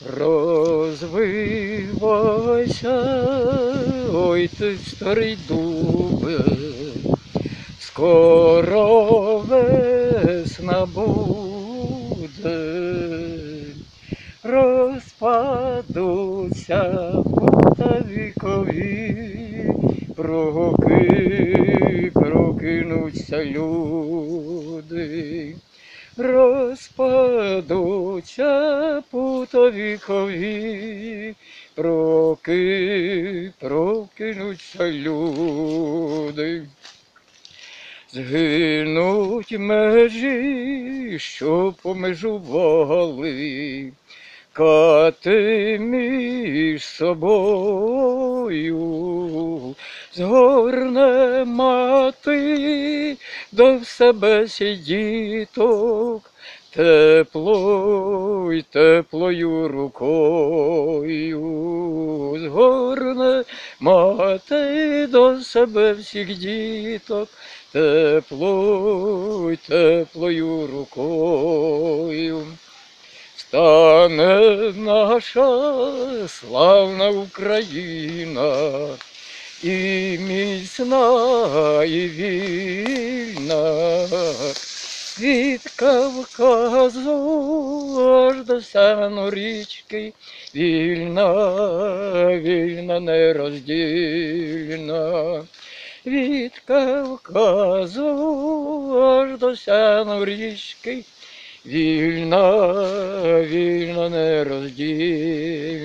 Розвивайся, ой ти старий дубе, скоро весна буде, розпадуться пута вікові, проки, прокинуться люди розпадуться путовікові, проки, прокинуться люди. Згинуть межі, що помежували, кати між собою, згорне мати до себе діток, теплою, теплою рукою, згорне мати до себе всіх діток, теплою, теплою рукою. Стане наша славна Україна, і міцна, і вільна, від Кавказу аж до сяну річки, вільна, вільна, нероздільна. Від Кавказу аж до сяну річки, вільна, вільна, нероздільна.